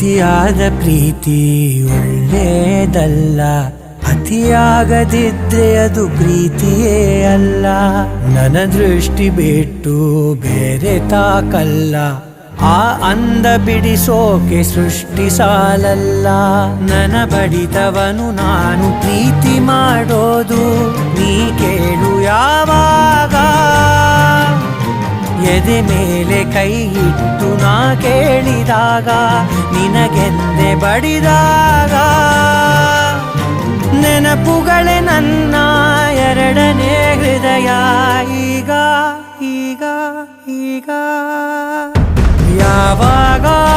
ಅತಿಯಾದ ಪ್ರೀತಿ ಒಳ್ಳೇದಲ್ಲ ಅತಿಯಾಗದಿದ್ರೆ ಅದು ಪ್ರೀತಿಯೇ ಅಲ್ಲ. ನನ್ನ ದೃಷ್ಟಿ ಬಿಟ್ಟು ಬೇರೆ ತಾಕಲ್ಲ. ಆ ಅಂದ ಬಿಡಿಸೋಕೆ ಸೃಷ್ಟಿ ಸಾಲಲ್ಲ. ನನ್ನ ಬಡಿತವನು ನಾನು ಪ್ರೀತಿ ಮಾಡೋದು. ನೀ ಕೇಳು ಯಾವಾಗ? ಎದೆ ಮೇಲೆ ಕೈ ಇಟ್ಟು ನಾ ಬಡಿದಾಗ ನಿನಗೆಂದೆ ಬಡಿದಾಗ. ನೆನಪುಗಳೇ ನನ್ನ ಎರಡನೇ ಹೃದಯ. ಈಗ ಈಗ ಈಗ. ಯಾವಾಗ